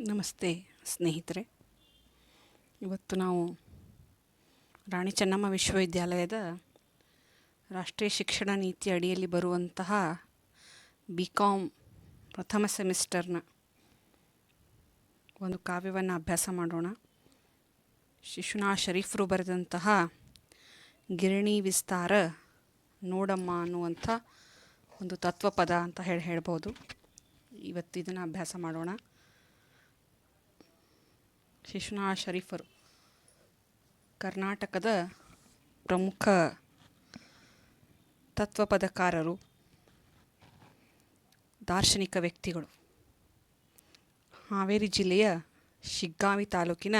ನಮಸ್ತೆ ಸ್ನೇಹಿತರೆ. ಇವತ್ತು ನಾವು ರಾಣಿ ಚೆನ್ನಮ್ಮ ವಿಶ್ವವಿದ್ಯಾಲಯದ ರಾಷ್ಟ್ರೀಯ ಶಿಕ್ಷಣ ನೀತಿ ಅಡಿಯಲ್ಲಿ ಬರುವಂತಹ ಬಿ ಕಾಮ್ ಪ್ರಥಮ ಸೆಮಿಸ್ಟರ್ನ ಒಂದು ಕಾವ್ಯವನ್ನು ಅಭ್ಯಾಸ ಮಾಡೋಣ. ಶಿಶುನಾ ಶರೀಫರು ಬರೆದಂತಹ ಗಿರಣಿ ವಿಸ್ತಾರ ನೋಡಮ್ಮ ಅನ್ನುವಂಥ ಒಂದು ತತ್ವಪದ ಅಂತ ಹೇಳಿ ಹೇಳ್ಬೋದು. ಇವತ್ತು ಇದನ್ನು ಅಭ್ಯಾಸ ಮಾಡೋಣ. ಶಿಶುನಾ ಶರೀಫರು. ಕರ್ನಾಟಕದ ಪ್ರಮುಖ ತತ್ವಪದಕಾರರು, ದಾರ್ಶನಿಕ ವ್ಯಕ್ತಿಗಳು. ಹಾವೇರಿ ಜಿಲ್ಲೆಯ ಶಿಗ್ಗಾವಿ ತಾಲೂಕಿನ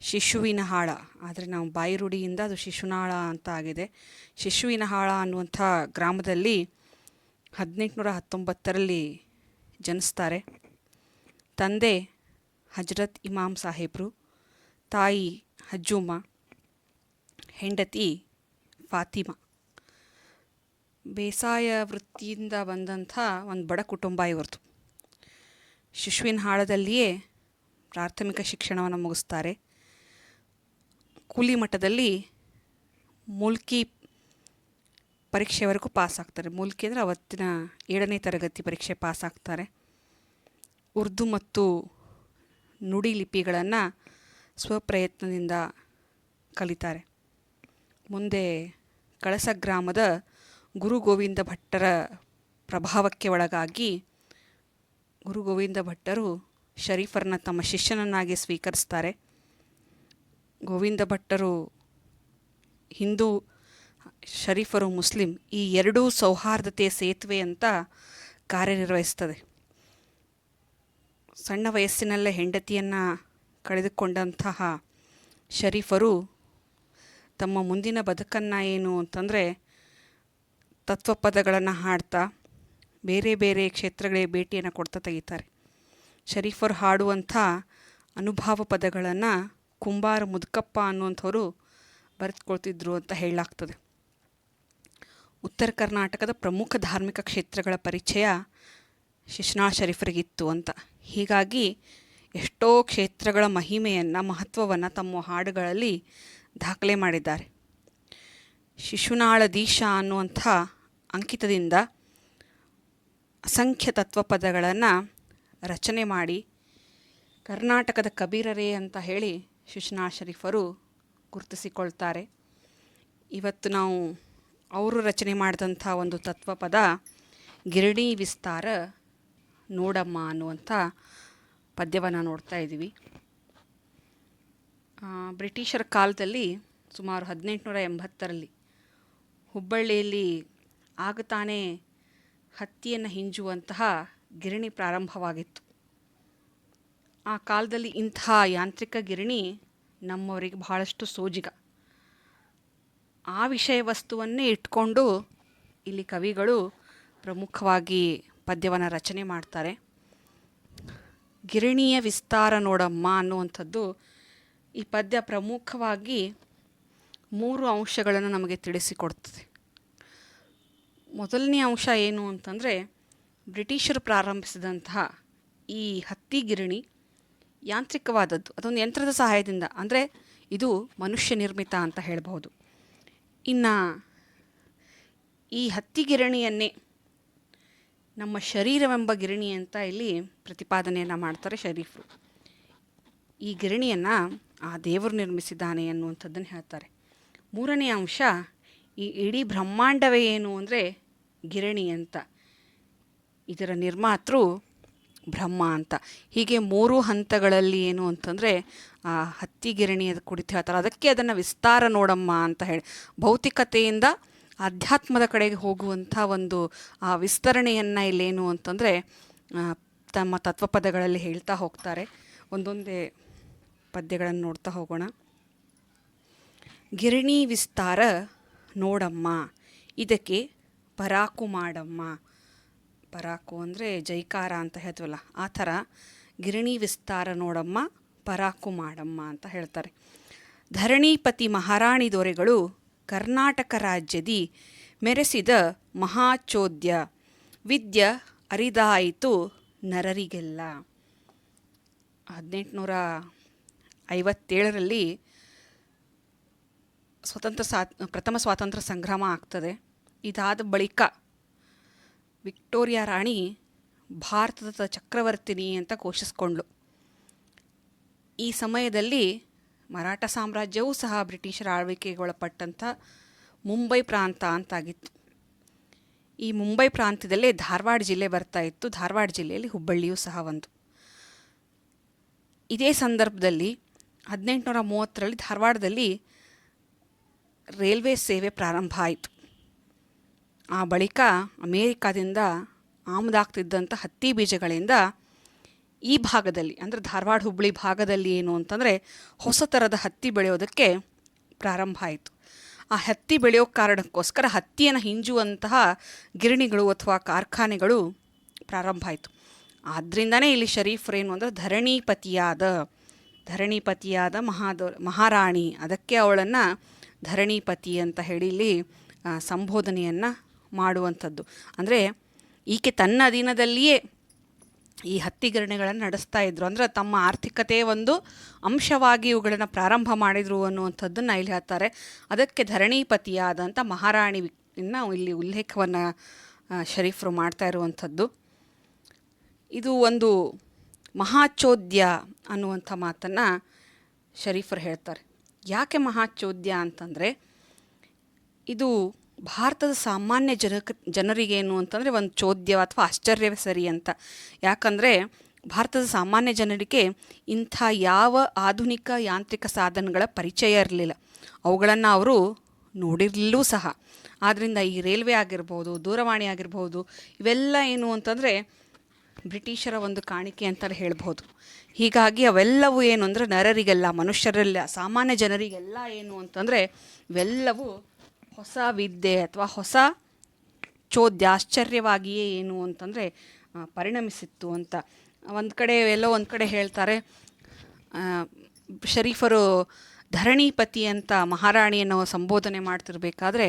ಶಿಶುವಿನಹಾಳ. ಆದರೆ ನಾವು ಬಾಯಿ ರೂಢಿಯಿಂದ ಅದು ಶಿಶುನಾಳ ಅಂತ ಆಗಿದೆ. ಶಿಶುವಿನಹಾಳ ಅನ್ನುವಂಥ ಗ್ರಾಮದಲ್ಲಿ ಹದಿನೆಂಟುನೂರ ಹತ್ತೊಂಬತ್ತರಲ್ಲಿ ಜನಿಸ್ತಾರೆ. ತಂದೆ ಹಜರತ್ ಇಮಾಮ್ ಸಾಹೇಬ್ರು, ತಾಯಿ ಹಜ್ಜುಮ್ಮ ಹೆಂಡತಿ ಫಾತಿಮಾ. ಬೇಸಾಯ ವೃತ್ತಿಯಿಂದ ಬಂದಂಥ ಒಂದು ಬಡ ಕುಟುಂಬ ಇವ್ರದ್ದು ಶಿಶುವಿನ ಹಾಳದಲ್ಲಿಯೇ ಪ್ರಾಥಮಿಕ ಶಿಕ್ಷಣವನ್ನು ಮುಗಿಸ್ತಾರೆ. ಕೂಲಿ ಮಟ್ಟದಲ್ಲಿ ಮುಲ್ಕಿ ಪರೀಕ್ಷೆವರೆಗೂ ಪಾಸ್ ಆಗ್ತಾರೆ ಮುಲ್ಕಿ ಅಂದರೆ ಅವತ್ತಿನ ಏಳನೇ ತರಗತಿ ಪರೀಕ್ಷೆ ಪಾಸ್ ಆಗ್ತಾರೆ ಉರ್ದು ಮತ್ತು ನುಡಿ ಲಿಪಿಗಳನ್ನು ಸ್ವಪ್ರಯತ್ನದಿಂದ ಕಲಿತಾರೆ. ಮುಂದೆ ಕಳಸ ಗ್ರಾಮದ ಗುರು ಗೋವಿಂದ ಭಟ್ಟರ ಪ್ರಭಾವಕ್ಕೆ ಒಳಗಾಗಿ ಗುರು ಗೋವಿಂದ ಭಟ್ಟರು ಶರೀಫರನ್ನ ತಮ್ಮ ಶಿಷ್ಯನನ್ನಾಗಿ ಸ್ವೀಕರಿಸ್ತಾರೆ. ಗೋವಿಂದ ಭಟ್ಟರು ಹಿಂದೂ, ಶರೀಫರು ಮುಸ್ಲಿಂ ಈ ಎರಡೂ ಸೌಹಾರ್ದತೆಯ ಸೇತುವೆ ಅಂತ ಕಾರ್ಯನಿರ್ವಹಿಸ್ತದೆ. ಸಣ್ಣ ವಯಸ್ಸಿನಲ್ಲೇ ಹೆಂಡತಿಯನ್ನು ಕಳೆದುಕೊಂಡಂತಹ ಶರೀಫರು ತಮ್ಮ ಮುಂದಿನ ಬದುಕನ್ನು ಏನು ಅಂತಂದರೆ ತತ್ವಪದಗಳನ್ನು ಹಾಡ್ತಾ ಬೇರೆ ಬೇರೆ ಕ್ಷೇತ್ರಗಳಿಗೆ ಭೇಟಿಯನ್ನು ಕೊಡ್ತಾ ತೆಗಿತಾರೆ. ಶರೀಫರು ಹಾಡುವಂಥ ಅನುಭಾವ ಪದಗಳನ್ನು ಕುಂಬಾರ ಮುದುಕಪ್ಪ ಅನ್ನುವಂಥವರು ಬರೆದುಕೊಳ್ತಿದ್ರು ಅಂತ ಹೇಳಲಾಗ್ತದೆ. ಉತ್ತರ ಕರ್ನಾಟಕದ ಪ್ರಮುಖ ಧಾರ್ಮಿಕ ಕ್ಷೇತ್ರಗಳ ಪರಿಚಯ ಶಿಶ್ನಾ ಶರೀಫರಿಗಿತ್ತು ಅಂತ. ಹೀಗಾಗಿ ಎಷ್ಟೋ ಕ್ಷೇತ್ರಗಳ ಮಹಿಮೆಯನ್ನು, ಮಹತ್ವವನ್ನು ತಮ್ಮ ಹಾಡುಗಳಲ್ಲಿ ದಾಖಲೆ ಮಾಡಿದ್ದಾರೆ. ಶಿಶುನಾಳ ದೀಶ ಅನ್ನುವಂಥ ಅಂಕಿತದಿಂದ ಅಸಂಖ್ಯ ತತ್ವಪದಗಳನ್ನು ರಚನೆ ಮಾಡಿ ಕರ್ನಾಟಕದ ಕಬೀರರೇ ಅಂತ ಹೇಳಿ ಶಿಶುನಾಳ ಶರೀಫರು ಗುರುತಿಸಿಕೊಳ್ತಾರೆ. ಇವತ್ತು ನಾವು ಅವರು ರಚನೆ ಮಾಡಿದಂಥ ಒಂದು ತತ್ವಪದ ಗಿರಣಿ ವಿಸ್ತಾರ ನೋಡಮ್ಮ ಅನ್ನುವಂಥ ಪದ್ಯವನ್ನು ನೋಡ್ತಾ ಇದ್ದೀವಿ. ಬ್ರಿಟಿಷರ ಕಾಲದಲ್ಲಿ ಸುಮಾರು ಹದಿನೆಂಟುನೂರ ಎಂಬತ್ತರಲ್ಲಿ ಹುಬ್ಬಳ್ಳಿಯಲ್ಲಿ ಆಗ ತಾನೇ ಹತ್ತಿಯನ್ನು ಹಿಂಜುವಂತಹ ಗಿರಣಿ ಪ್ರಾರಂಭವಾಗಿತ್ತು. ಆ ಕಾಲದಲ್ಲಿ ಇಂತಹ ಯಾಂತ್ರಿಕ ಗಿರಣಿ ನಮ್ಮವರಿಗೆ ಬಹಳಷ್ಟು ಸೋಜಿಗ. ಆ ವಿಷಯ ವಸ್ತುವನ್ನೇ ಇಟ್ಕೊಂಡು ಇಲ್ಲಿ ಕವಿಗಳು ಪ್ರಮುಖವಾಗಿ ಪದ್ಯವನ್ನು ರಚನೆ ಮಾಡ್ತಾರೆ. ಗಿರಣಿಯ ವಿಸ್ತಾರ ನೋಡಮ್ಮ ಅನ್ನುವಂಥದ್ದು ಈ ಪದ್ಯ ಪ್ರಮುಖವಾಗಿ ಮೂರು ಅಂಶಗಳನ್ನು ನಮಗೆ ತಿಳಿಸಿಕೊಡ್ತದೆ. ಮೊದಲನೇ ಅಂಶ ಏನು ಅಂತಂದರೆ ಬ್ರಿಟಿಷರು ಪ್ರಾರಂಭಿಸಿದಂತಹ ಈ ಹತ್ತಿ ಗಿರಣಿ ಯಾಂತ್ರಿಕವಾದದ್ದು. ಅದೊಂದು ಯಂತ್ರದ ಸಹಾಯದಿಂದ ಅಂದರೆ ಇದು ಮನುಷ್ಯ ನಿರ್ಮಿತ ಅಂತ ಹೇಳಬಹುದು. ಇನ್ನು ಈ ಹತ್ತಿ ಗಿರಣಿಯನ್ನೇ ನಮ್ಮ ಶರೀರವೆಂಬ ಗಿರಣಿ ಅಂತ ಇಲ್ಲಿ ಪ್ರತಿಪಾದನೆಯನ್ನು ಮಾಡ್ತಾರೆ ಶರೀಫರು. ಈ ಗಿರಣಿಯನ್ನು ಆ ದೇವರು ನಿರ್ಮಿಸಿದ್ದಾನೆ ಅನ್ನುವಂಥದ್ದನ್ನು ಹೇಳ್ತಾರೆ. ಮೂರನೇ ಅಂಶ, ಈ ಇಡೀ ಬ್ರಹ್ಮಾಂಡವೇ ಏನು ಅಂದರೆ ಗಿರಣಿ ಅಂತ. ಇದರ ನಿರ್ಮಾತೃ ಬ್ರಹ್ಮ ಅಂತ. ಹೀಗೆ ಮೂರು ಹಂತಗಳಲ್ಲಿ ಏನು ಅಂತಂದರೆ, ಆ ಹತ್ತಿ ಗಿರಣಿ ಅದು ಕುಡಿತು ಹೇಳ್ತಾರೆ. ಅದಕ್ಕೆ ಅದನ್ನು ವಿಸ್ತಾರ ನೋಡಮ್ಮ ಅಂತ ಹೇಳಿ. ಭೌತಿಕತೆಯಿಂದ ಆಧ್ಯಾತ್ಮದ ಕಡೆಗೆ ಹೋಗುವಂಥ ಒಂದು, ಆ, ವಿಸ್ತರಣೆಯನ್ನು ಇಲ್ಲೇನು ಅಂತಂದರೆ ತಮ್ಮ ತತ್ವಪದಗಳಲ್ಲಿ ಹೇಳ್ತಾ ಹೋಗ್ತಾರೆ. ಒಂದೊಂದೇ ಪದ್ಯಗಳನ್ನು ನೋಡ್ತಾ ಹೋಗೋಣ. ಗಿರಣಿ ವಿಸ್ತಾರ ನೋಡಮ್ಮ, ಇದಕ್ಕೆ ಪರಾಕು ಮಾಡಮ್ಮ. ಪರಾಕು ಅಂದರೆ ಜೈಕಾರ ಅಂತ ಹೇಳ್ತೀವಲ್ಲ, ಆ ಥರ ಗಿರಣಿ ವಿಸ್ತಾರ ನೋಡಮ್ಮ, ಪರಾಕು ಮಾಡಮ್ಮ ಅಂತ ಹೇಳ್ತಾರೆ. ಧರಣಿಪತಿ ಮಹಾರಾಣಿ ದೊರೆಗಳು ಕರ್ನಾಟಕ ರಾಜ್ಯದಿ ಮೆರೆಸಿದ ಮಹಾಚೋದ್ಯ. ವಿದ್ಯ ಅರಿದಾಯಿತು ನರರಿಗೆಲ್ಲ. ಹದಿನೆಂಟುನೂರ ಐವತ್ತೇಳರಲ್ಲಿ ಸ್ವತಂತ್ರ ಸ್ವಾ ಪ್ರಥಮ ಸ್ವಾತಂತ್ರ್ಯ ಸಂಗ್ರಾಮ ಆಗ್ತದೆ. ಇದಾದ ಬಳಿಕ ವಿಕ್ಟೋರಿಯಾ ರಾಣಿ ಭಾರತದ ಚಕ್ರವರ್ತಿನಿ ಅಂತ ಘೋಷಿಸ್ಕೊಂಡ್ಳು. ಈ ಸಮಯದಲ್ಲಿ ಮರಾಠ ಸಾಮ್ರಾಜ್ಯವೂ ಸಹ ಬ್ರಿಟಿಷರ ಆಳ್ವಿಕೆಗೆ ಒಳಪಟ್ಟಂಥ ಮುಂಬೈ ಪ್ರಾಂತ ಅಂತಾಗಿತ್ತು. ಈ ಮುಂಬೈ ಪ್ರಾಂತ್ಯದಲ್ಲೇ ಧಾರವಾಡ ಜಿಲ್ಲೆ ಬರ್ತಾ ಇತ್ತು. ಧಾರವಾಡ ಜಿಲ್ಲೆಯಲ್ಲಿ ಹುಬ್ಬಳ್ಳಿಯೂ ಸಹ ಒಂದು. ಇದೇ ಸಂದರ್ಭದಲ್ಲಿ ಹದಿನೆಂಟುನೂರ ಮೂವತ್ತರಲ್ಲಿ ಧಾರವಾಡದಲ್ಲಿ ರೈಲ್ವೆ ಸೇವೆ ಪ್ರಾರಂಭ ಆಯಿತು. ಆ ಬಳಿಕ ಅಮೇರಿಕಾದಿಂದ ಆಮದಾಗ್ತಿದ್ದಂಥ ಹತ್ತಿ ಬೀಜಗಳಿಂದ ಈ ಭಾಗದಲ್ಲಿ, ಅಂದರೆ ಧಾರವಾಡ ಹುಬ್ಬಳ್ಳಿ ಭಾಗದಲ್ಲಿ ಏನು ಅಂತಂದರೆ ಹೊಸ ಥರದ ಹತ್ತಿ ಬೆಳೆಯೋದಕ್ಕೆ ಪ್ರಾರಂಭ ಆಯಿತು. ಆ ಹತ್ತಿ ಬೆಳೆಯೋ ಕಾರಣಕ್ಕೋಸ್ಕರ ಹತ್ತಿಯನ್ನು ಹಿಂಜುವಂತಹ ಗಿರಣಿಗಳು ಅಥವಾ ಕಾರ್ಖಾನೆಗಳು ಪ್ರಾರಂಭ ಆಯಿತು. ಆದ್ದರಿಂದನೇ ಇಲ್ಲಿ ಶರೀಫ್ರು ಏನು ಅಂದರೆ ಧರಣಿಪತಿಯಾದ ಧರಣಿಪತಿಯಾದ ಮಹಾದ, ಮಹಾರಾಣಿ, ಅದಕ್ಕೆ ಅವಳನ್ನು ಧರಣಿಪತಿ ಅಂತ ಹೇಳಿ ಇಲ್ಲಿ ಸಂಬೋಧನೆಯನ್ನು ಮಾಡುವಂಥದ್ದು. ಅಂದರೆ ಈಕೆ ತನ್ನ ಅಧೀನದಲ್ಲಿಯೇ ಈ ಹತ್ತಿಗಿರಣಿಗಳನ್ನು ನಡೆಸ್ತಾ ಇದ್ರು. ಅಂದರೆ ತಮ್ಮ ಆರ್ಥಿಕತೆ ಒಂದು ಅಂಶವಾಗಿ ಇವುಗಳನ್ನು ಪ್ರಾರಂಭ ಮಾಡಿದರು ಅನ್ನುವಂಥದ್ದನ್ನು ಇಲ್ಲಿ ಹೇಳ್ತಾರೆ. ಅದಕ್ಕೆ ಧರಣಿಪತಿಯಾದಂಥ ಮಹಾರಾಣಿ ಇನ್ನು ಇಲ್ಲಿ ಉಲ್ಲೇಖವನ್ನು ಷರೀಫರು ಮಾಡ್ತಾ ಇರುವಂಥದ್ದು. ಇದು ಒಂದು ಮಹಾಚೋದ್ಯ ಅನ್ನುವಂಥ ಮಾತನ್ನು ಶರೀಫರು ಹೇಳ್ತಾರೆ. ಯಾಕೆ ಮಹಾಚೋದ್ಯ ಅಂತಂದರೆ, ಇದು ಭಾರತದ ಸಾಮಾನ್ಯ ಜನಕ, ಜನರಿಗೇನು ಅಂತಂದರೆ ಒಂದು ಚೋದ್ಯ ಅಥವಾ ಆಶ್ಚರ್ಯವೇ ಸರಿ ಅಂತ. ಯಾಕಂದರೆ ಭಾರತದ ಸಾಮಾನ್ಯ ಜನರಿಗೆ ಇಂಥ ಯಾವ ಆಧುನಿಕ ಯಾಂತ್ರಿಕ ಸಾಧನಗಳ ಪರಿಚಯ ಇರಲಿಲ್ಲ. ಅವುಗಳನ್ನು ಅವರು ನೋಡಿರಲೂ ಸಹ. ಆದ್ದರಿಂದ ಈ ರೈಲ್ವೆ ಆಗಿರ್ಬೋದು, ದೂರವಾಣಿ ಆಗಿರ್ಬೋದು, ಇವೆಲ್ಲ ಏನು ಅಂತಂದರೆ ಬ್ರಿಟಿಷರ ಒಂದು ಕಾಣಿಕೆ ಅಂತಲೇ ಹೇಳ್ಬೋದು. ಹೀಗಾಗಿ ಅವೆಲ್ಲವೂ ಏನು ಅಂದರೆ ನರರಿಗೆಲ್ಲ, ಮನುಷ್ಯರೆಲ್ಲ, ಸಾಮಾನ್ಯ ಜನರಿಗೆಲ್ಲ ಏನು ಅಂತಂದರೆ ಇವೆಲ್ಲವೂ ಹೊಸ ವಿದ್ಯೆ ಅಥವಾ ಹೊಸ ಚೋದ್ಯ ಆಶ್ಚರ್ಯವಾಗಿಯೇ ಏನು ಅಂತಂದರೆ ಪರಿಣಮಿಸಿತ್ತು ಅಂತ. ಒಂದು ಕಡೆ ಎಲ್ಲೋ ಒಂದು ಕಡೆ ಹೇಳ್ತಾರೆ ಶರೀಫರು ಧರಣಿಪತಿ ಅಂತ ಮಹಾರಾಣಿಯನ್ನು ಸಂಬೋಧನೆ ಮಾಡ್ತಿರ್ಬೇಕಾದ್ರೆ,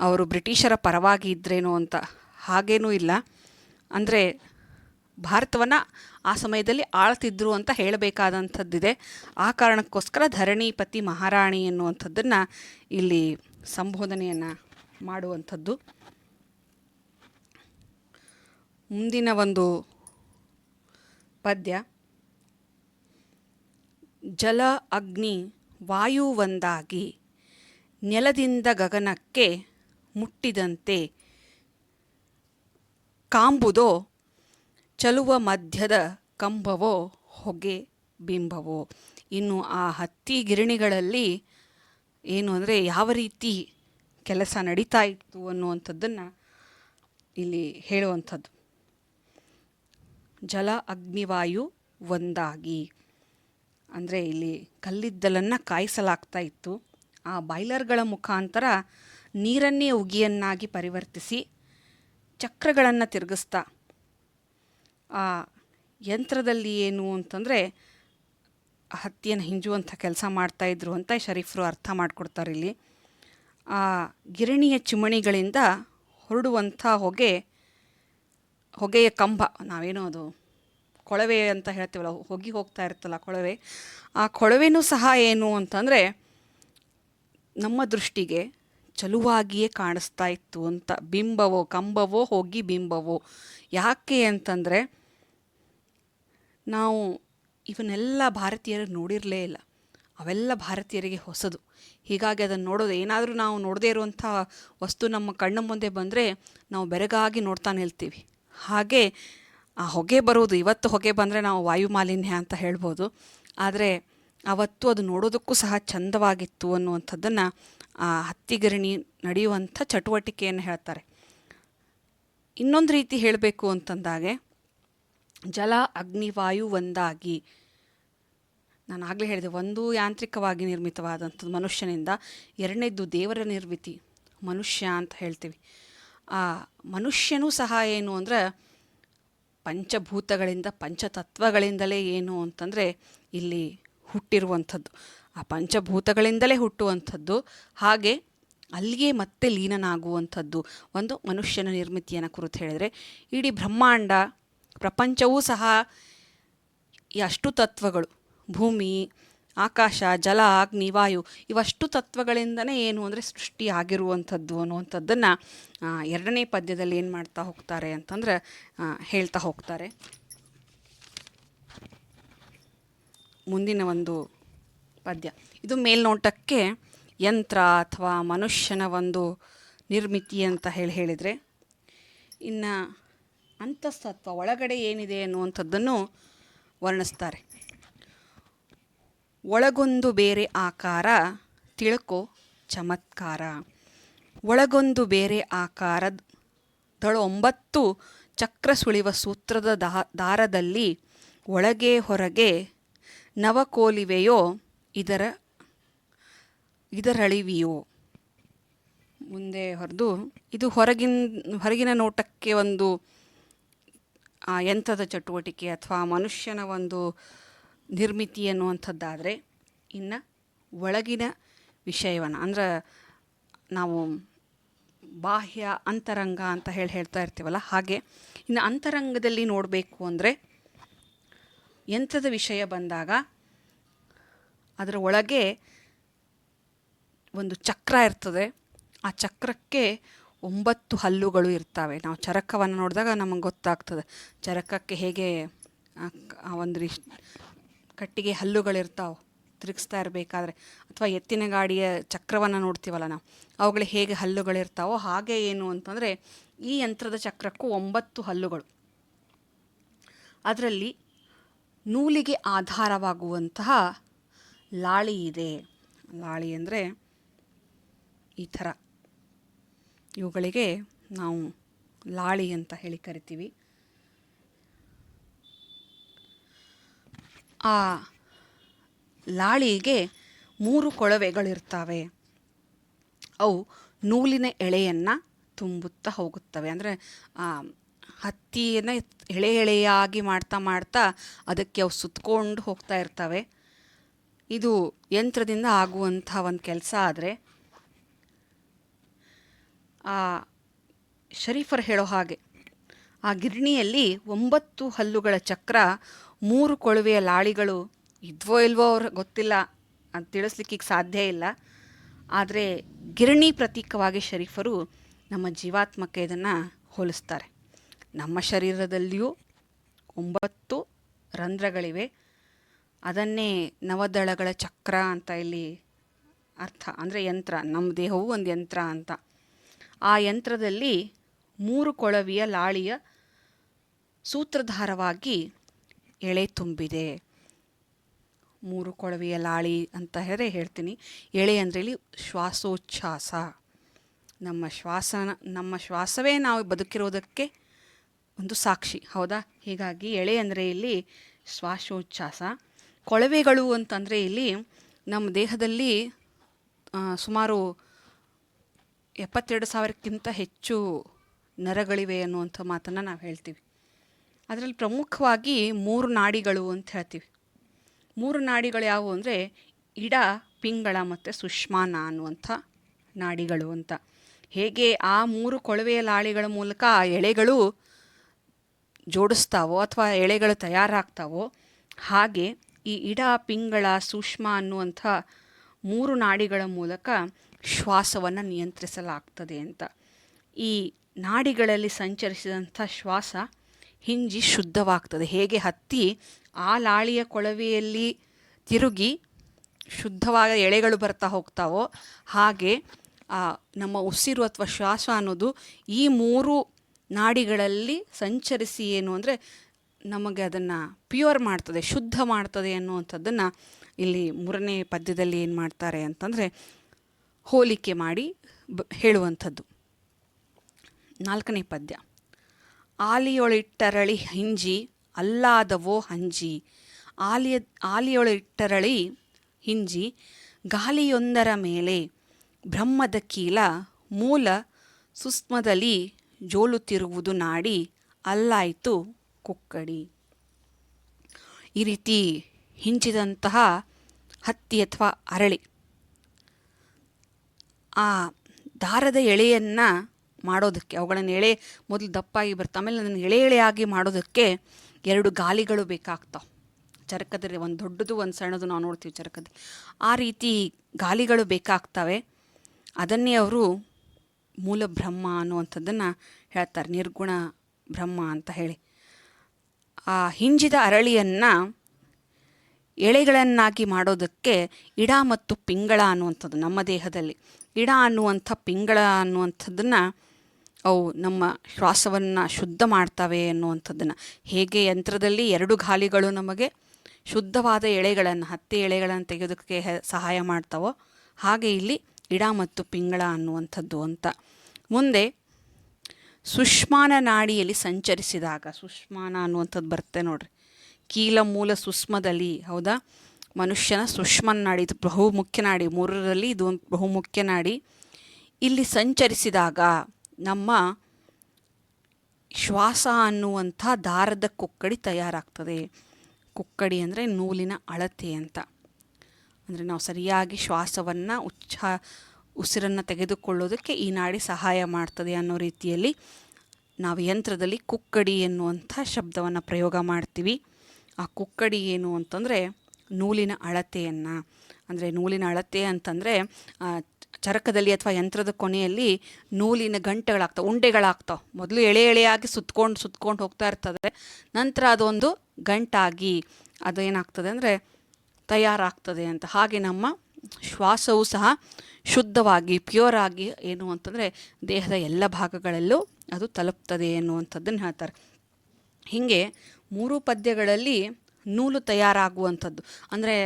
ಅವರು ಬ್ರಿಟಿಷರ ಪರವಾಗಿ ಇದ್ರೇನೋ ಅಂತ. ಹಾಗೇನೂ ಇಲ್ಲ. ಅಂದರೆ ಭಾರತವನ್ನು ಆ ಸಮಯದಲ್ಲಿ ಆಳ್ತಿದ್ರು ಅಂತ ಹೇಳಬೇಕಾದಂಥದ್ದಿದೆ. ಆ ಕಾರಣಕ್ಕೋಸ್ಕರ ಧರಣಿಪತಿ ಮಹಾರಾಣಿ ಎನ್ನುವಂಥದ್ದನ್ನು ಇಲ್ಲಿ ಸಂಬೋಧನೆಯನ್ನು ಮಾಡುವಂಥದ್ದು. ಮುಂದಿನ ಒಂದು ಪದ್ಯ. ಜಲ, ಅಗ್ನಿ, ವಾಯು ಒಂದಾಗಿ ನೆಲದಿಂದ ಗಗನಕ್ಕೆ ಮುಟ್ಟಿದಂತೆ ಕಾಂಬುದೋ, ಚಲುವ ಮಧ್ಯದ ಕಂಬವೋ, ಹೊಗೆ ಬಿಂಬವೋ. ಇನ್ನು ಆ ಹತ್ತಿ ಗಿರಣಿಗಳಲ್ಲಿ ಏನು ಅಂದರೆ ಯಾವ ರೀತಿ ಕೆಲಸ ನಡೀತಾ ಇತ್ತು ಅನ್ನುವಂಥದ್ದನ್ನು ಇಲ್ಲಿ ಹೇಳುವಂಥದ್ದು. ಜಲ ಅಗ್ನಿವಾಯು ಒಂದಾಗಿ. ಅಂದರೆ ಇಲ್ಲಿ ಕಲ್ಲಿದ್ದಲನ್ನು ಕಾಯಿಸಲಾಗ್ತಾ ಇತ್ತು. ಆ ಬಾಯ್ಲರ್ಗಳ ಮುಖಾಂತರ ನೀರನ್ನೇ ಉಗಿಯನ್ನಾಗಿ ಪರಿವರ್ತಿಸಿ ಚಕ್ರಗಳನ್ನು ತಿರುಗಿಸ್ತಾ. ಆ ಯಂತ್ರದಲ್ಲಿ ಏನು ಅಂತಂದರೆ ಹತ್ತಿಯನ್ನು ಹಿಂಜುವಂಥ ಕೆಲಸ ಮಾಡ್ತಾಯಿದ್ರು ಅಂತ ಶರೀಫರು ಅರ್ಥ ಮಾಡಿಕೊಡ್ತಾರೆ ಇಲ್ಲಿ. ಆ ಗಿರಣಿಯ ಚಿಮಣಿಗಳಿಂದ ಹೊರಡುವಂಥ ಹೊಗೆ, ಹೊಗೆಯ ಕಂಬ, ನಾವೇನೋ ಅದು ಕೊಳವೆ ಅಂತ ಹೇಳ್ತೀವಲ್ಲ, ಹೊಗೆ ಹೋಗ್ತಾ ಇರ್ತಲ್ಲ ಕೊಳವೆ. ಆ ಕೊಳವೆನೂ ಸಹ ಏನು ಅಂತಂದರೆ ನಮ್ಮ ದೃಷ್ಟಿಗೆ ಚಲುವಾಗಿಯೇ ಕಾಣಿಸ್ತಾ ಇತ್ತು ಅಂತ. ಬಿಂಬವೋ, ಕಂಬವೋ, ಹೋಗಿ ಬಿಂಬವೋ. ಯಾಕೆ ಅಂತಂದರೆ ನಾವು ಇವನ್ನೆಲ್ಲ ಭಾರತೀಯರು ನೋಡಿರಲೇ ಇಲ್ಲ. ಅವೆಲ್ಲ ಭಾರತೀಯರಿಗೆ ಹೊಸದು. ಹೀಗಾಗಿ ಅದನ್ನು ನೋಡೋದು, ಏನಾದರೂ ನಾವು ನೋಡದೇ ಇರುವಂಥ ವಸ್ತು ನಮ್ಮ ಕಣ್ಣ ಮುಂದೆ ಬಂದರೆ ನಾವು ಬೆರಗಾಗಿ ನೋಡ್ತಾ ನಿಲ್ತೀವಿ ಹಾಗೆ ಆ ಹೊಗೆ ಬರೋದು ಇವತ್ತು ಹೊಗೆ ಬಂದರೆ ನಾವು ವಾಯು ಮಾಲಿನ್ಯ ಅಂತ ಹೇಳ್ಬೋದು. ಆದರೆ ಅವತ್ತು ಅದು ನೋಡೋದಕ್ಕೂ ಸಹ ಚಂದವಾಗಿತ್ತು ಅನ್ನುವಂಥದ್ದನ್ನು ಆ ಹತ್ತಿಗಿರಣಿ ನಡೆಯುವಂಥ ಚಟುವಟಿಕೆಯನ್ನು ಹೇಳ್ತಾರೆ. ಇನ್ನೊಂದು ರೀತಿ ಹೇಳಬೇಕು ಅಂತಂದಾಗೆ ಜಲ ಅಗ್ನಿವಾಯು ಒಂದಾಗಿ. ನಾನು ಆಗಲೇ ಹೇಳಿದೆ, ಒಂದು ಯಾಂತ್ರಿಕವಾಗಿ ನಿರ್ಮಿತವಾದಂಥದ್ದು ಮನುಷ್ಯನಿಂದ, ಎರಡನೇದ್ದು ದೇವರ ನಿರ್ಮಿತಿ, ಮನುಷ್ಯ ಅಂತ ಹೇಳ್ತೀವಿ. ಆ ಮನುಷ್ಯನೂ ಸಹ ಏನು ಅಂದರೆ, ಪಂಚಭೂತಗಳಿಂದ, ಪಂಚತತ್ವಗಳಿಂದಲೇ ಏನು ಅಂತಂದರೆ, ಇಲ್ಲಿ ಹುಟ್ಟಿರುವಂಥದ್ದು. ಆ ಪಂಚಭೂತಗಳಿಂದಲೇ ಹುಟ್ಟುವಂಥದ್ದು, ಹಾಗೆ ಅಲ್ಲಿಗೆ ಮತ್ತೆ ಲೀನನಾಗುವಂಥದ್ದು. ಒಂದು ಮನುಷ್ಯನ ನಿರ್ಮಿತಿಯನ್ನು ಕುರಿತು ಹೇಳಿದರೆ, ಇಡೀ ಬ್ರಹ್ಮಾಂಡ ಪ್ರಪಂಚವೂ ಸಹ ಈ ಅಷ್ಟು ತತ್ವಗಳು. ಭೂಮಿ, ಆಕಾಶ, ಜಲ, ಅಗ್ನಿ, ವಾಯು ಇವಷ್ಟು ತತ್ವಗಳಿಂದನೇ ಏನು ಅಂದರೆ ಸೃಷ್ಟಿ ಆಗಿರುವಂಥದ್ದು ಅನ್ನುವಂಥದ್ದನ್ನು ಎರಡನೇ ಪದ್ಯದಲ್ಲಿ ಏನು ಮಾಡ್ತಾ ಹೋಗ್ತಾರೆ ಅಂತಂದ್ರೆ ಹೇಳ್ತಾ ಹೋಗ್ತಾರೆ. ಮುಂದಿನ ಒಂದು ಪದ್ಯ. ಇದು ಮೇಲ್ನೋಟಕ್ಕೆ ಯಂತ್ರ ಅಥವಾ ಮನುಷ್ಯನ ಒಂದು ನಿರ್ಮಿತಿ ಅಂತ ಹೇಳಿ ಹೇಳಿದರೆ, ಇನ್ನು ಅಂತಸ್ತತ್ವ ಒಳಗಡೆ ಏನಿದೆ ಅನ್ನುವಂಥದ್ದನ್ನು ವರ್ಣಿಸ್ತಾರೆ. ಒಳಗೊಂದು ಬೇರೆ ಆಕಾರ, ತಿಳ್ಕೊ, ಚಮತ್ಕಾರ. ಒಳಗೊಂದು ಬೇರೆ ಆಕಾರದ ಒಂಬತ್ತು ಚಕ್ರ ಸುಳಿವ ಸೂತ್ರದ ದಾರದಲ್ಲಿ ಒಳಗೆ ಹೊರಗೆ ನವಕೋಲಿವೆಯೋ, ಇದರ, ಇದರಳಿವಿಯೋ. ಮುಂದೆ ಹೊರದು, ಇದು ಹೊರಗಿನ ಹೊರಗಿನ ನೋಟಕ್ಕೆ ಒಂದು ಆ ಯಂತ್ರದ ಚಟುವಟಿಕೆ ಅಥವಾ ಮನುಷ್ಯನ ಒಂದು ನಿರ್ಮಿತಿ ಅನ್ನುವಂಥದ್ದಾದರೆ ಇನ್ನು ಒಳಗಿನ ವಿಷಯವನ್ನು. ಅಂದ್ರೆ ನಾವು ಬಾಹ್ಯ ಅಂತರಂಗ ಅಂತ ಹೇಳಿ ಹೇಳ್ತಾ ಇರ್ತೀವಲ್ಲ, ಹಾಗೆ ಇನ್ನು ಅಂತರಂಗದಲ್ಲಿ ನೋಡಬೇಕು ಅಂದರೆ ಯಂತ್ರದ ವಿಷಯ ಬಂದಾಗ ಅದರ ಒಳಗೆ ಒಂದು ಚಕ್ರ ಇರ್ತದೆ. ಆ ಚಕ್ರಕ್ಕೆ ಒಂಬತ್ತು ಹಲ್ಲುಗಳು ಇರ್ತವೆ. ನಾವು ಚರಕವನ್ನು ನೋಡಿದಾಗ ನಮಗೆ ಗೊತ್ತಾಗ್ತದೆ. ಚರಕಕ್ಕೆ ಹೇಗೆ ಒಂದು ರಿಶ್, ಕಟ್ಟಿಗೆ ಹಲ್ಲುಗಳಿರ್ತಾವೆ ತಿರುಗಿಸ್ತಾ ಇರಬೇಕಾದ್ರೆ, ಅಥವಾ ಎತ್ತಿನ ಗಾಡಿಯ ಚಕ್ರವನ್ನು ನೋಡ್ತೀವಲ್ಲ ನಾವು, ಅವುಗಳು ಹೇಗೆ ಹಲ್ಲುಗಳಿರ್ತಾವೋ ಹಾಗೆ ಏನು ಅಂತಂದರೆ, ಈ ಯಂತ್ರದ ಚಕ್ರಕ್ಕೂ ಒಂಬತ್ತು ಹಲ್ಲುಗಳು. ಅದರಲ್ಲಿ ನೂಲಿಗೆ ಆಧಾರವಾಗುವಂತಹ ಲಾಳಿ ಇದೆ. ಲಾಳಿ ಅಂದರೆ ಈ ಥರ. ಇವುಗಳಿಗೆ ನಾವು ಲಾಳಿ ಅಂತ ಹೇಳಿ ಕರಿತೀವಿ. ಆ ಲಾಳಿಗೆ ಮೂರು ಕೊಳವೆಗಳಿರ್ತವೆ. ಅವು ನೂಲಿನ ಎಳೆಯನ್ನು ತುಂಬುತ್ತಾ ಹೋಗುತ್ತವೆ. ಅಂದರೆ ಹತ್ತಿಯನ್ನು ಎಳೆ ಎಳೆಯಾಗಿ ಮಾಡ್ತಾ ಮಾಡ್ತಾ ಅದಕ್ಕೆ ಅವು ಸುತ್ತಕೊಂಡು ಹೋಗ್ತಾ ಇರ್ತವೆ. ಇದು ಯಂತ್ರದಿಂದ ಆಗುವಂಥ ಒಂದು ಕೆಲಸ ಆದರೆ ಆ ಶರೀಫರ್ ಹೇಳೋ ಹಾಗೆ, ಆ ಗಿರಣಿಯಲ್ಲಿ ಒಂಬತ್ತು ಹಲ್ಲುಗಳ ಚಕ್ರ, ಮೂರು ಕೊಳವೆಯ ಲಾಳಿಗಳು ಇದ್ವೋ ಇಲ್ವೋ ಅವ್ರ ಗೊತ್ತಿಲ್ಲ ಅಂತ ತಿಳಿಸ್ಲಿಕ್ಕೆ ಸಾಧ್ಯ ಇಲ್ಲ. ಆದರೆ ಗಿರಣಿ ಪ್ರತೀಕವಾಗಿ ಶರೀಫರು ನಮ್ಮ ಜೀವಾತ್ಮಕ್ಕೆ ಇದನ್ನು ಹೋಲಿಸ್ತಾರೆ. ನಮ್ಮ ಶರೀರದಲ್ಲಿಯೂ ಒಂಬತ್ತು ರಂಧ್ರಗಳಿವೆ. ಅದನ್ನೇ ನವದಳಗಳ ಚಕ್ರ ಅಂತ ಇಲ್ಲಿ ಅರ್ಥ, ಅಂದರೆ ಯಂತ್ರ, ನಮ್ಮ ದೇಹವು ಒಂದು ಯಂತ್ರ ಅಂತ. ಆ ಯಂತ್ರದಲ್ಲಿ ಮೂರು ಕೊಳವಿಯ ಲಾಳಿಯ ಸೂತ್ರಧಾರವಾಗಿ ಎಳೆ ತುಂಬಿದೆ. ಮೂರು ಕೊಳವಿಯ ಲಾಳಿ ಅಂತ ಹೇಳಿ ಹೇಳ್ತೀನಿ. ಎಳೆ ಅಂದರೆ ಇಲ್ಲಿ ಶ್ವಾಸೋಚ್ಛ್ವಾಸ. ನಮ್ಮ ಶ್ವಾಸನ ನಮ್ಮ ಶ್ವಾಸವೇ ನಾವು ಬದುಕಿರೋದಕ್ಕೆ ಒಂದು ಸಾಕ್ಷಿ. ಹೌದಾ? ಹೀಗಾಗಿ ಎಳೆ ಅಂದರೆ ಇಲ್ಲಿ ಶ್ವಾಸೋಚ್ಛ್ವಾಸ. ಕೊಳವೆಗಳು ಅಂತಂದರೆ ಇಲ್ಲಿ ನಮ್ಮ ದೇಹದಲ್ಲಿ ಸುಮಾರು ಎಪ್ಪತ್ತೆರಡು ಸಾವಿರಕ್ಕಿಂತ ಹೆಚ್ಚು ನರಗಳಿವೆ ಅನ್ನುವಂಥ ಮಾತನ್ನು ನಾವು ಹೇಳ್ತೀವಿ. ಅದರಲ್ಲಿ ಪ್ರಮುಖವಾಗಿ ಮೂರು ನಾಡಿಗಳು ಅಂತ ಹೇಳ್ತೀವಿ. ಮೂರು ನಾಡಿಗಳು ಯಾವುವು ಅಂದರೆ ಇಡ, ಪಿಂಗಳ ಮತ್ತು ಸುಷ್ಮಾನ ಅನ್ನುವಂಥ ನಾಡಿಗಳು ಅಂತ. ಹೇಗೆ ಆ ಮೂರು ಕೊಳವೆಯ ಲಾಳಿಗಳ ಮೂಲಕ ಆ ಎಳೆಗಳು ಜೋಡಿಸ್ತಾವೋ ಅಥವಾ ಎಳೆಗಳು ತಯಾರಾಗ್ತಾವೋ ಹಾಗೆ ಈ ಇಡ, ಪಿಂಗಳ ಸೂಕ್ಷ್ಮ ಅನ್ನುವಂಥ ಮೂರು ನಾಡಿಗಳ ಮೂಲಕ ಶ್ವಾಸವನ್ನು ನಿಯಂತ್ರಿಸಲಾಗ್ತದೆ ಅಂತ. ಈ ನಾಡಿಗಳಲ್ಲಿ ಸಂಚರಿಸಿದಂಥ ಶ್ವಾಸ ಹಿಂಜಿ ಶುದ್ಧವಾಗ್ತದೆ. ಹೇಗೆ ಹತ್ತಿ ಆ ಲಾಳಿಯ ಕೊಳವೆಯಲ್ಲಿ ತಿರುಗಿ ಶುದ್ಧವಾದ ಎಳೆಗಳು ಬರ್ತಾ ಹೋಗ್ತಾವೋ ಹಾಗೆ ನಮ್ಮ ಉಸಿರು ಅಥವಾ ಶ್ವಾಸ ಅನ್ನೋದು ಈ ಮೂರು ನಾಡಿಗಳಲ್ಲಿ ಸಂಚರಿಸಿ ಏನು ಅಂದರೆ ನಮಗೆ ಅದನ್ನು ಪ್ಯೂರ್ ಮಾಡ್ತದೆ, ಶುದ್ಧ ಮಾಡ್ತದೆ ಅನ್ನುವಂಥದ್ದನ್ನು ಇಲ್ಲಿ ಮೂರನೇ ಪದ್ಯದಲ್ಲಿ ಏನು ಮಾಡ್ತಾರೆ ಅಂತಂದರೆ ಹೋಲಿಕೆ ಮಾಡಿ ಹೇಳುವಂಥದ್ದು. ನಾಲ್ಕನೇ ಪದ್ಯ. ಆಲಿಯೊಳಿಟ್ಟರಳಿ ಹಿಂಜಿ, ಅಲ್ಲಾದವೋ ಹಂಜಿ. ಆಲಿಯ, ಆಲಿಯೊಳಿಟ್ಟರಳಿ ಹಿಂಜಿ, ಗಾಲಿಯೊಂದರ ಮೇಲೆ ಬ್ರಹ್ಮದ ಕೀಲ, ಮೂಲ ಸುಸ್ಮದಲ್ಲಿ ಜೋಲುತ್ತಿರುವುದು ನಾಡಿ, ಅಲ್ಲಾಯಿತು ಕುಕ್ಕಡಿ. ಈ ರೀತಿ ಹಿಂಚಿದಂತಹ ಹತ್ತಿ ಅಥವಾ ಅರಳಿ ಆ ದಾರದ ಎಳೆಯನ್ನು ಮಾಡೋದಕ್ಕೆ, ಅವುಗಳನ್ನು ಎಳೆ, ಮೊದಲು ದಪ್ಪಾಗಿ ಬರುತ್ತೆ ಆಮೇಲೆ ಅದನ್ನು ಎಳೆ ಎಳೆಯಾಗಿ ಮಾಡೋದಕ್ಕೆ ಎರಡು ಗಾಲಿಗಳು ಬೇಕಾಗ್ತಾವೆ. ಚರಕದಲ್ಲಿ ಒಂದು ದೊಡ್ಡದು, ಒಂದು ಸಣ್ಣದು ನಾವು ನೋಡ್ತೀವಿ ಚರಕದಲ್ಲಿ. ಆ ರೀತಿ ಗಾಲಿಗಳು ಬೇಕಾಗ್ತವೆ. ಅದನ್ನೇ ಅವರು ಮೂಲ ಬ್ರಹ್ಮ ಅನ್ನುವಂಥದ್ದನ್ನು ಹೇಳ್ತಾರೆ, ನಿರ್ಗುಣ ಬ್ರಹ್ಮ ಅಂತ ಹೇಳಿ. ಆ ಹಿಂಜಿದ ಅರಳಿಯನ್ನು ಎಳೆಗಳನ್ನಾಗಿ ಮಾಡೋದಕ್ಕೆ ಇಡ ಮತ್ತು ಪಿಂಗಳ ಅನ್ನುವಂಥದ್ದು ನಮ್ಮ ದೇಹದಲ್ಲಿ. ಇಡ ಅನ್ನುವಂಥ, ಪಿಂಗಳ ಅನ್ನುವಂಥದ್ದನ್ನು ಅವು ನಮ್ಮ ಶ್ವಾಸವನ್ನು ಶುದ್ಧ ಮಾಡ್ತವೆ ಅನ್ನುವಂಥದ್ದನ್ನು. ಹೇಗೆ ಯಂತ್ರದಲ್ಲಿ ಎರಡು ಗಾಲಿಗಳು ನಮಗೆ ಶುದ್ಧವಾದ ಎಳೆಗಳನ್ನು, ಹತ್ತಿ ಎಳೆಗಳನ್ನು ತೆಗೆಯೋದಕ್ಕೆ ಸಹಾಯ ಮಾಡ್ತಾವೋ ಹಾಗೆ ಇಲ್ಲಿ ಗಿಡ ಮತ್ತು ಪಿಂಗಳ ಅನ್ನುವಂಥದ್ದು ಅಂತ. ಮುಂದೆ ಸುಷ್ಮಾನ ನಾಡಿಯಲ್ಲಿ ಸಂಚರಿಸಿದಾಗ, ಸುಷ್ಮಾನ ಅನ್ನುವಂಥದ್ದು ಬರುತ್ತೆ ನೋಡ್ರಿ. ಕೀಲ ಮೂಲ ಸುಷ್ಮದಲ್ಲಿ, ಹೌದಾ? ಮನುಷ್ಯನ ಸುಷ್ಮನ್ ನಾಡಿ ಇದು ಬಹುಮುಖ್ಯ ನಾಡಿ, ಮೂರರಲ್ಲಿ ಇದು ಒಂದು ಬಹುಮುಖ್ಯ ನಾಡಿ. ಇಲ್ಲಿ ಸಂಚರಿಸಿದಾಗ ನಮ್ಮ ಶ್ವಾಸ ಅನ್ನುವಂಥ ದಾರದ ಕುಕ್ಕಡಿ ತಯಾರಾಗ್ತದೆ. ಕುಕ್ಕಡಿ ಅಂದರೆ ನೂಲಿನ ಅಳತೆ ಅಂತ. ಅಂದರೆ ನಾವು ಸರಿಯಾಗಿ ಶ್ವಾಸವನ್ನು ಉಚ್ಚ, ಉಸಿರನ್ನು ತೆಗೆದುಕೊಳ್ಳೋದಕ್ಕೆ ಈ ನಾಡಿ ಸಹಾಯ ಮಾಡ್ತದೆ ಅನ್ನೋ ರೀತಿಯಲ್ಲಿ ನಾವು ಯಂತ್ರದಲ್ಲಿ ಕುಕ್ಕಡಿ ಎನ್ನುವಂಥ ಶಬ್ದವನ್ನು ಪ್ರಯೋಗ ಮಾಡ್ತೀವಿ. ಆ ಕುಕ್ಕಡಿ ಏನು ಅಂತಂದರೆ ನೂಲಿನ ಅಳತೆಯನ್ನು, ಅಂದರೆ ನೂಲಿನ ಅಳತೆ ಅಂತಂದರೆ ಚರಕದಲ್ಲಿ ಅಥವಾ ಯಂತ್ರದ ಕೊನೆಯಲ್ಲಿ ನೂಲಿನ ಗಂಟೆಗಳಾಗ್ತಾವೆ, ಉಂಡೆಗಳಾಗ್ತಾವೆ. ಮೊದಲು ಎಳೆ ಎಳೆಯಾಗಿ ಸುತ್ಕೊಂಡು ಸುತ್ಕೊಂಡು ಹೋಗ್ತಾ ಇರ್ತದೆ. ನಂತರ ಅದೊಂದು ಗಂಟಾಗಿ ಅದು ಏನಾಗ್ತದೆ ಅಂದರೆ ತಯಾರಾಗ್ತದೆ ಅಂತ. ಹಾಗೆ ನಮ್ಮ ಶ್ವಾಸವು ಸಹ ಶುದ್ಧವಾಗಿ ಪ್ಯೂರ್ ಆಗಿ ಏನು ಅಂತಂದರೆ ದೇಹದ ಎಲ್ಲ ಭಾಗಗಳಲ್ಲೂ ಅದು ತಲುಪ್ತದೆ ಎನ್ನುವಂಥದ್ದನ್ನು ಹೇಳ್ತಾರೆ. ಹೀಗೆ ಮೂರು ಪದ್ಯಗಳಲ್ಲಿ ನೂಲು ತಯಾರಾಗುವಂಥದ್ದು. ಅಂದರೆ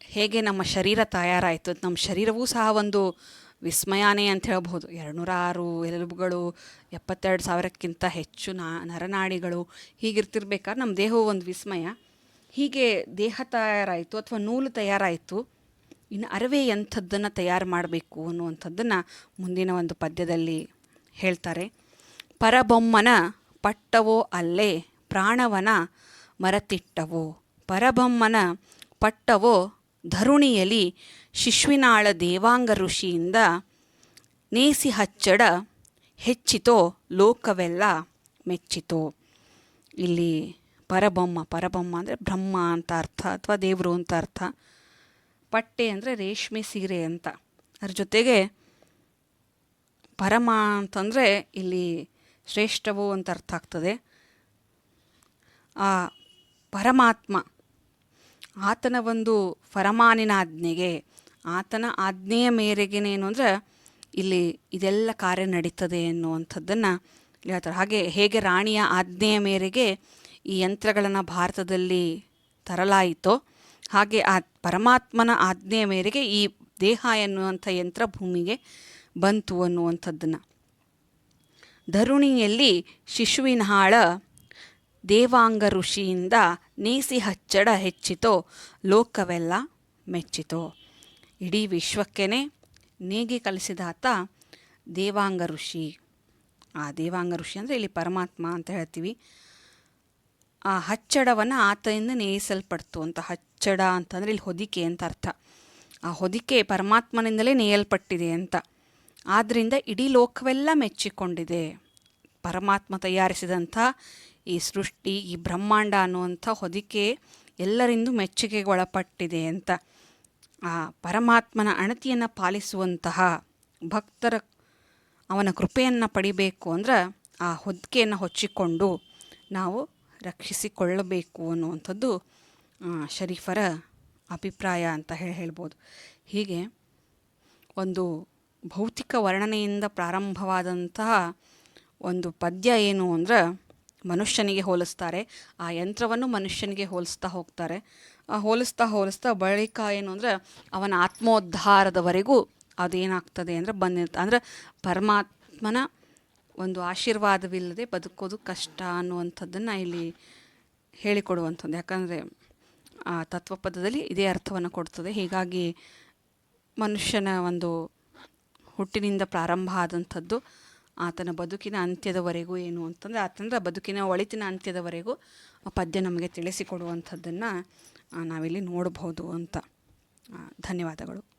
ಹೇಗೆ ನಮ್ಮ ಶರೀರ ತಯಾರಾಯಿತು ನಮ್ಮ ಶರೀರವೂ ಸಹ ಒಂದು ವಿಸ್ಮಯಾನೇ ಅಂತ ಹೇಳ್ಬೋದು ಎರಡುನೂರ ಆರು ಎಲುಬುಗಳು, ಎಪ್ಪತ್ತೆರಡು ಸಾವಿರಕ್ಕಿಂತ ಹೆಚ್ಚು ನಾ, ನರನಾಡಿಗಳು ಹೀಗಿರ್ತಿರ್ಬೇಕಾದ್ರೆ ನಮ್ಮ ದೇಹವು ಒಂದು ವಿಸ್ಮಯ. ಹೀಗೆ ದೇಹ ತಯಾರಾಯಿತು ಅಥವಾ ನೂಲು ತಯಾರಾಯಿತು, ಇನ್ನು ಅರವೆ ಎಂಥದ್ದನ್ನು ತಯಾರು ಮಾಡಬೇಕು ಅನ್ನುವಂಥದ್ದನ್ನು ಮುಂದಿನ ಒಂದು ಪದ್ಯದಲ್ಲಿ ಹೇಳ್ತಾರೆ. ಪರಬೊಮ್ಮನ ಪಟ್ಟವೋ ಅಲ್ಲೇ ಪ್ರಾಣವನ ಮರತಿಟ್ಟವೋ. ಪರಬೊಮ್ಮನ ಪಟ್ಟವೋ ಧರುಣಿಯಲಿ ಶಿಶ್ವಿನಾಳ ದೇವಾಂಗ ಋಷಿಯಿಂದ ನೇಸಿ ಹಚ್ಚಡ ಹೆಚ್ಚಿತೋ ಲೋಕವೆಲ್ಲ ಮೆಚ್ಚಿತೋ. ಇಲ್ಲಿ ಪರಬೊಮ್ಮ ಪರಬೊಮ್ಮ ಅಂದರೆ ಬ್ರಹ್ಮ ಅಂತ ಅರ್ಥ ಅಥವಾ ದೇವರು ಅಂತ ಅರ್ಥ. ಪಟ್ಟೆ ಅಂದರೆ ರೇಷ್ಮೆ ಸೀರೆ ಅಂತ. ಅದ್ರ ಜೊತೆಗೆ ಪರಮ ಅಂತಂದರೆ ಇಲ್ಲಿ ಶ್ರೇಷ್ಠವು ಅಂತ ಅರ್ಥ ಆಗ್ತದೆ. ಆ ಪರಮಾತ್ಮ. ಆತನ ಒಂದು ಫರಮಾನಿನ ಆಜ್ಞೆಗೆ, ಆತನ ಆಜ್ಞೆಯ ಮೇರೆಗೇನೇನು ಅಂದರೆ, ಇಲ್ಲಿ ಇದೆಲ್ಲ ಕಾರ್ಯ ನಡೀತದೆ ಎನ್ನುವಂಥದ್ದನ್ನು ಹೇಳ್ತಾರೆ. ಹಾಗೆ ಹೇಗೆ ರಾಣಿಯ ಆಜ್ಞೆಯ ಮೇರೆಗೆ ಈ ಯಂತ್ರಗಳನ್ನು ಭಾರತದಲ್ಲಿ ತರಲಾಯಿತೋ, ಹಾಗೆ ಆ ಪರಮಾತ್ಮನ ಆಜ್ಞೆಯ ಮೇರೆಗೆ ಈ ದೇಹ ಎನ್ನುವಂಥ ಯಂತ್ರ ಭೂಮಿಗೆ ಬಂತು ಅನ್ನುವಂಥದ್ದನ್ನು. ಧರುಣಿಯಲ್ಲಿ ಶಿಶುವಿನ ಹಾಳ ದೇವಾಂಗ ಋಷಿಯಿಂದ ನೇಸಿ ಹಚ್ಚಡ ಹೆಚ್ಚಿತೋ, ಲೋಕವೆಲ್ಲ ಮೆಚ್ಚಿತೋ. ಇಡೀ ವಿಶ್ವಕ್ಕೇನೆ ನೇಗಿ ಕಲಿಸಿದಾತ ದೇವಾಂಗ ಋಷಿ. ಆ ದೇವಾಂಗ ಋಷಿ ಅಂದರೆ ಇಲ್ಲಿ ಪರಮಾತ್ಮ ಅಂತ ಹೇಳ್ತೀವಿ. ಆ ಹಚ್ಚಡವನ್ನು ಆತನಿಂದ ನೇಯಿಸಲ್ಪಡ್ತು ಅಂತ, ಹಚ್ಚಡ ಅಂತಂದರೆ ಇಲ್ಲಿ ಹೊದಿಕೆ ಅಂತ ಅರ್ಥ. ಆ ಹೊದಿಕೆ ಪರಮಾತ್ಮನಿಂದಲೇ ನೇಯಲ್ಪಟ್ಟಿದೆ ಅಂತ. ಆದ್ದರಿಂದ ಇಡೀ ಲೋಕವೆಲ್ಲ ಮೆಚ್ಚಿಕೊಂಡಿದೆ. ಪರಮಾತ್ಮ ತಯಾರಿಸಿದಂಥ ಈ ಸೃಷ್ಟಿ, ಈ ಬ್ರಹ್ಮಾಂಡ ಅನ್ನುವಂಥ ಹೊದಿಕೆ ಎಲ್ಲರಿಂದು ಮೆಚ್ಚುಗೆಗೆ ಒಳಪಟ್ಟಿದೆ ಅಂತ. ಆ ಪರಮಾತ್ಮನ ಅಣತಿಯನ್ನು ಪಾಲಿಸುವಂತಹ ಭಕ್ತರ ಅವನ ಕೃಪೆಯನ್ನು ಪಡಿಬೇಕು ಅಂದ್ರೆ ಆ ಹೊದಿಕೆಯನ್ನು ಹೊಚ್ಚಿಕೊಂಡು ನಾವು ರಕ್ಷಿಸಿಕೊಳ್ಳಬೇಕು ಅನ್ನುವಂಥದ್ದು ಶರೀಫರ ಅಭಿಪ್ರಾಯ ಅಂತ ಹೇಳಿ ಹೇಳ್ಬೋದು. ಹೀಗೆ ಒಂದು ಭೌತಿಕ ವರ್ಣನೆಯಿಂದ ಪ್ರಾರಂಭವಾದಂತಹ ಒಂದು ಪದ್ಯ ಏನು ಅಂದ್ರೆ ಮನುಷ್ಯನಿಗೆ ಹೋಲಿಸ್ತಾರೆ, ಆ ಯಂತ್ರವನ್ನು ಮನುಷ್ಯನಿಗೆ ಹೋಲಿಸ್ತಾ ಹೋಗ್ತಾರೆ. ಹೋಲಿಸ್ತಾ ಹೋಲಿಸ್ತಾ ಬಳಿಕ ಏನು ಅಂದರೆ, ಅವನ ಆತ್ಮೋದ್ಧಾರದವರೆಗೂ ಅದೇನಾಗ್ತದೆ ಅಂದರೆ ಬಂದಿರ್ತ ಅಂದರೆ ಪರಮಾತ್ಮನ ಒಂದು ಆಶೀರ್ವಾದವಿಲ್ಲದೆ ಬದುಕೋದು ಕಷ್ಟ ಅನ್ನುವಂಥದ್ದನ್ನು ಇಲ್ಲಿ ಹೇಳಿಕೊಡುವಂಥದ್ದು. ಯಾಕಂದರೆ, ಆ ತತ್ವಪದದಲ್ಲಿ ಇದೇ ಅರ್ಥವನ್ನು ಕೊಡ್ತದೆ. ಹೀಗಾಗಿ ಮನುಷ್ಯನ ಒಂದು ಹುಟ್ಟಿನಿಂದ ಪ್ರಾರಂಭ ಆದಂಥದ್ದು ಆತನ ಬದುಕಿನ ಅಂತ್ಯದವರೆಗೂ ಏನು ಅಂತಂದರೆ ಆತನ ಬದುಕಿನ ಒಳಿತಿನ ಅಂತ್ಯದವರೆಗೂ ಆ ಪದ್ಯ ನಮಗೆ ತಿಳಿಸಿಕೊಡುವಂಥದ್ದನ್ನು ನಾವಿಲ್ಲಿ ನೋಡಬಹುದು ಅಂತ. ಧನ್ಯವಾದಗಳು.